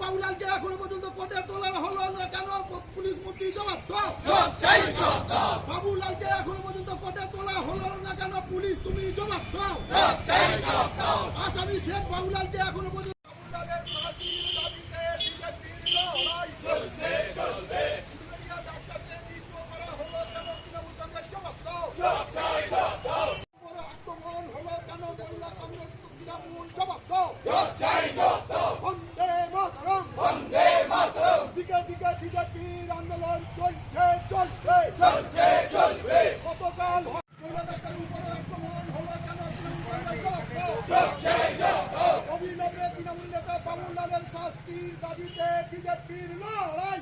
বাবুলালকে এখনও পর্যন্ত কোর্টে তোলা হলো না। কেন? পুলিশ মন্ত্রী জবাব দাও। বাবুলালকে এখনও পর্যন্ত কোর্টে তোলা হলো না। কেন? পুলিশ তুমি জবাব দাও। আসামি শেখ বাবুলালকে এখনও পর্যন্ত বাবুলালের শাস্তির দাবিতে বিজেপির লড়াই চলছে চলবে ডাক্তারকে নিগ্রহ করা হলো কেন তৃণমূল কংগ্রেস জবাব দাও বড় আক্রমণ হলো কেন তৃণমূল কংগ্রেস তৃণমূল জবাব দাও বন্দে মাতরম বন্দে মাতরম দিকে দিকে বিজেপির চলছে চলবে চলছে চলবে গতকাল অবিলম্বে তৃণমূল নেতা বাবুলালের শাস্তির দাবিতে বিজেপির লড়াই।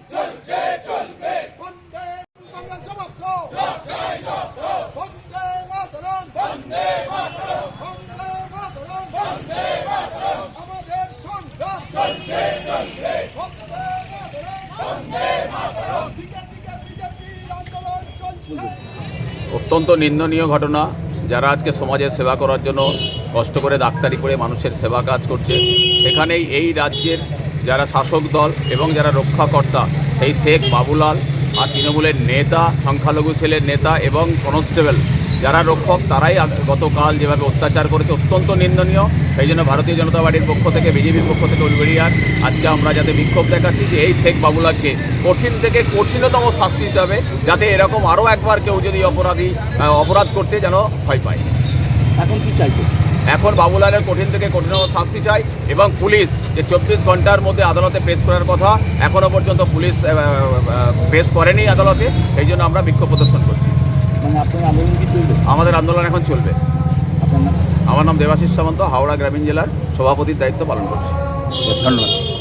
অত্যন্ত নিন্দনীয় ঘটনা। যারা আজকে সমাজের সেবা করার জন্য কষ্ট করে, ডাক্তারি করে মানুষের সেবা কাজ করছে, সেখানেই এই রাজ্যের যারা শাসক দল এবং যারা রক্ষাকর্তা, সেই শেখ বাবুলাল আর তৃণমূলের নেতা, সংখ্যালঘু ছেলের নেতা এবং কনস্টেবল যারা রক্ষক তারাই গতকাল যেভাবে অত্যাচার করেছে অত্যন্ত নিন্দনীয়। সেই জন্য ভারতীয় জনতা পার্টির পক্ষ থেকে বিজেপির পক্ষ থেকে উলবেড়িয়ার আজকে আমরা যাতে বিক্ষোভ দেখাচ্ছি যে এই শেখ বাবুলালকে কঠিন থেকে কঠিনতম শাস্তি দিতে হবে যাতে এরকম আরও একবার কেউ যদি অপরাধী অপরাধ করতে যেন ভয় পায়। এখন কি চাইছো? এখন বাবুলালের কঠিন থেকে কঠিনতম শাস্তি চাই এবং পুলিশ যে চব্বিশ ঘণ্টার মধ্যে আদালতে পেশ করার কথা এখনও পর্যন্ত পুলিশ পেশ করেনি আদালতে সেই জন্য আমরা বিক্ষোভ প্রদর্শন করছি মানে আপনার আন্দোলন কি চলবে আমাদের আন্দোলন এখন চলবে। আমার নাম দেবাশিস সামন্ত হাওড়া গ্রামীণ জেলার সভাপতির দায়িত্ব পালন করছি। ধন্যবাদ।